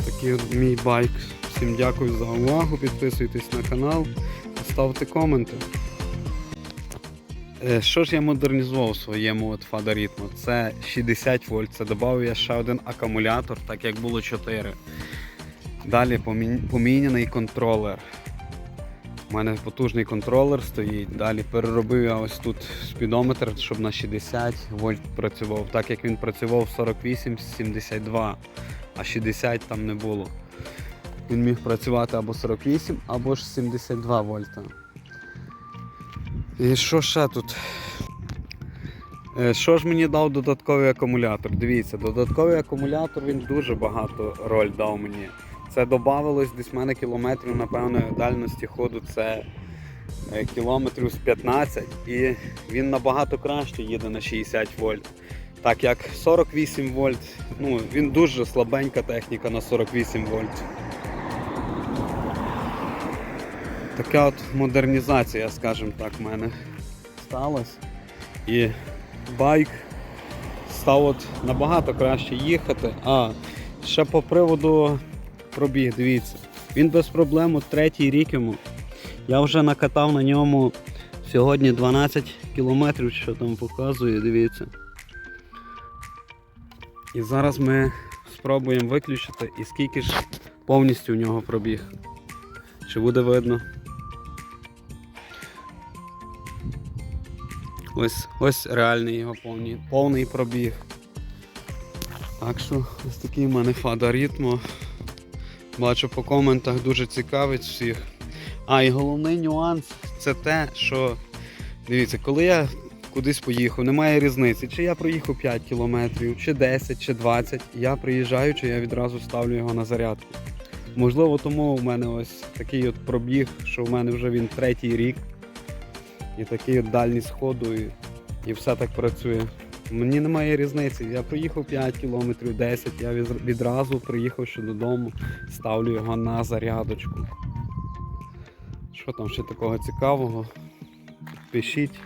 що такий мій байк. Всім дякую за увагу. Підписуйтесь на канал, ставте коменти. Е, Що ж я модернізував в своєму от фадоритму? Це 60 вольт. Це додав я ще один акумулятор, так як було 4. Далі помі- поміняний контролер. У мене потужний контролер стоїть. Далі переробив я ось тут спідометр, щоб на 60 вольт працював, так як він працював 48-72, а 60 там не було. Він міг працювати або 48, або ж 72 вольта. І що ще тут? Е, Що ж мені дав додатковий акумулятор? Дивіться, додатковий акумулятор він дуже багато роль дав мені. Це додавалось десь в мене кілометрів, напевно, дальності ходу це е, кілометрів з 15 і він набагато краще їде на 60 вольт. Так як 48 вольт, ну він дуже слабенька техніка на 48 вольт. Така от модернізація, скажімо так, в мене сталася. І байк став от набагато краще їхати. А ще по приводу пробіг, дивіться. Він без проблем, от третій рік йому. Я вже накатав на ньому сьогодні 12 кілометрів, що там показує, дивіться. І зараз ми спробуємо виключити і скільки ж повністю у нього пробіг. Чи буде видно? Ось, ось реальний його повний, повний пробіг. Так що ось такий в мене фада ритмо. Бачу по коментах дуже цікавить всіх. А і головний нюанс це те, що дивіться, коли я кудись поїхав, немає різниці, чи я проїхав 5 кілометрів, чи 10, чи 20, я приїжджаю, чи я відразу ставлю його на зарядку. Можливо, тому в мене ось такий от пробіг, що в мене вже він третій рік. І такий от дальність ходу, і, і все так працює. Мені немає різниці. Я проїхав 5 кілометрів, 10, я від- відразу приїхавши додому, ставлю його на зарядочку. Що там ще такого цікавого? Пишіть,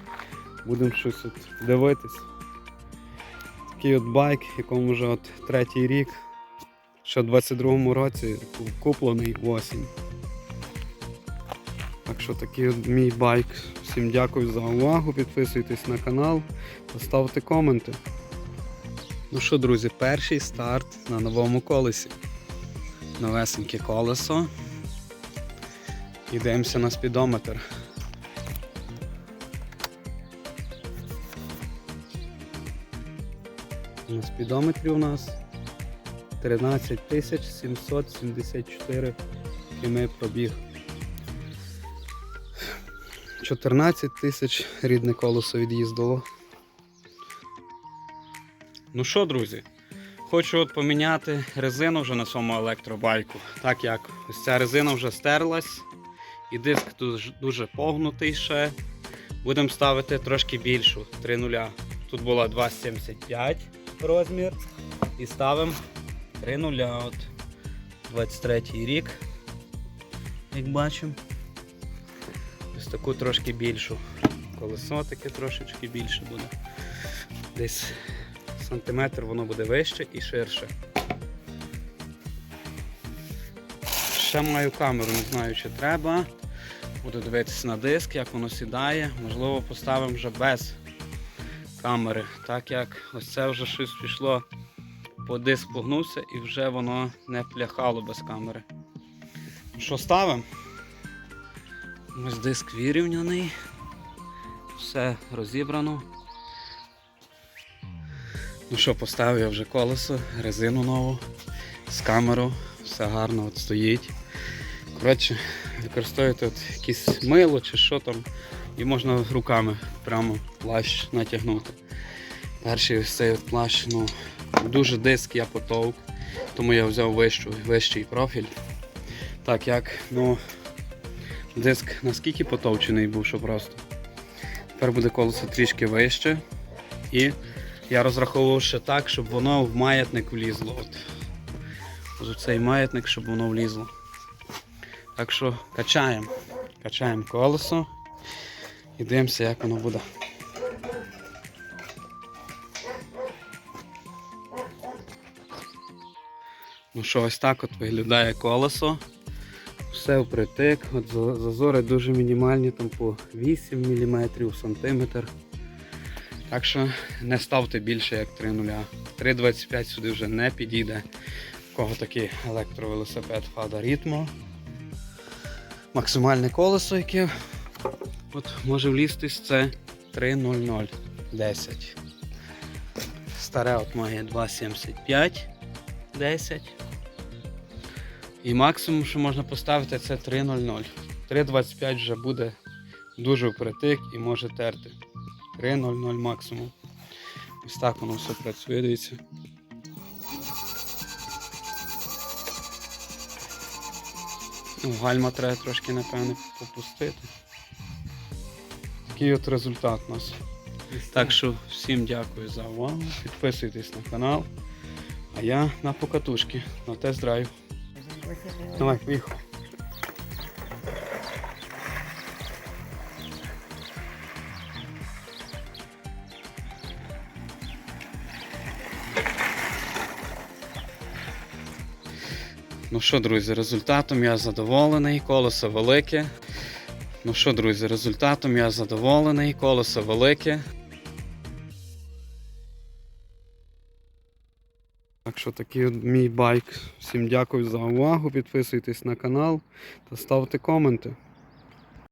будемо щось от дивитись. Такий от байк, якому вже от третій рік, ще в 22-му році куплений осінь. Так що такий от мій байк. Всім дякую за увагу. Підписуйтесь на канал та ставте коменти. Ну що, друзі, перший старт на новому колесі. Новесеньке колесо. Йдемося на спідометр. На спідометрі у нас 13 774 прямий пробіг. 14 тисяч рідне колесо від'їздило. Ну що, друзі, хочу от поміняти резину вже на своєму електробайку. Так як ось ця резина вже стерлась, і диск дуже погнутий ще. Будемо ставити трошки більшу 3.0. Тут була 2,75 розмір. І ставимо 3.0. От 23 рік, як бачимо. Ось таку трошки більшу. Колесо таке трошечки більше буде. Десь сантиметр воно буде вище і ширше. Ще маю камеру, не знаю чи треба. Буду дивитися на диск, як воно сідає. Можливо, поставимо вже без камери, так як ось це вже щось пішло, по диск погнувся і вже воно не пляхало без камери. Що ставимо? Ось диск вирівняний, все розібрано. Ну що, поставив я вже колесо, резину нову, з камерою, все гарно от стоїть. Коротше, використовуєте от якесь мило чи що там, і можна руками прямо плащ натягнути. Перший цей плащ, ну, дуже диск я потовк, тому я взяв вищу, вищий профіль. Так як, ну, Диск наскільки потовчений був, що просто. Тепер буде колесо трішки вище. І я розраховував ще так, щоб воно в маятник влізло. От. Ось цей маятник, щоб воно влізло. Так що качаємо. Качаємо колесо і дивимося, як воно буде. Ну що, ось так от виглядає колесо. Все впритик, от зазори дуже мінімальні, там по 8 мм сантиметр. Так що не ставте більше як 3,0. 3,25 сюди вже не підійде. У кого такий електровелосипед Fada Ritmo. Максимальне колесо, яке от може влізтись, це 3,00 10. Старе от має 2,75 10. І максимум, що можна поставити, це 3,00. 3,25 вже буде дуже впритик і може терти. 3,00 максимум. Ось так воно все працює, дивіться. Ну, гальма треба трошки, напевне, попустити. Такий от результат у нас. Так що всім дякую за увагу. Підписуйтесь на канал. А я на покатушки, на тест-драйв. Давай, поїхали. Ну що, друзі, результатом я задоволений, колесо велике. Ну що, друзі, результатом я задоволений, колесо велике. Так що такий мій байк. Всім дякую за увагу. Підписуйтесь на канал та ставте коменти.